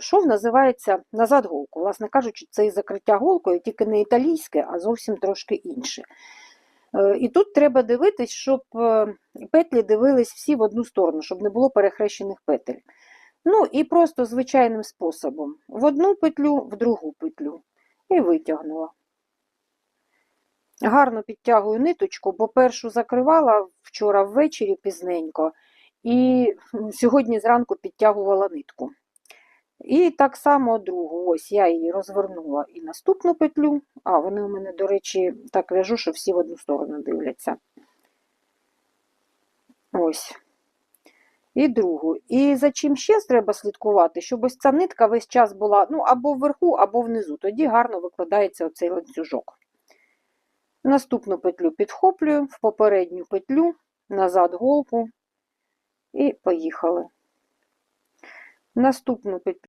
Шов називається назад голку. Власне кажучи, це і закриття голкою, тільки не італійське, а зовсім трошки інше. Е, І тут треба дивитись, щоб е, петлі дивились всі в одну сторону, щоб не було перехрещених петель. Ну і просто звичайним способом. В одну петлю, в другу петлю. І витягнула. Гарно підтягую ниточку, бо першу закривала вчора ввечері пізненько, і сьогодні зранку підтягувала нитку. І так само другу. Ось я її розвернула і наступну петлю. А, вони у мене, до речі, так в'яжу, що всі в одну сторону дивляться. Ось. І другу. І за чим ще треба слідкувати, щоб ось ця нитка весь час була ну, або вверху, або внизу. Тоді гарно викладається оцей ланцюжок. Наступну петлю підхоплюю, в попередню петлю, назад голку і поїхали. Наступну петлю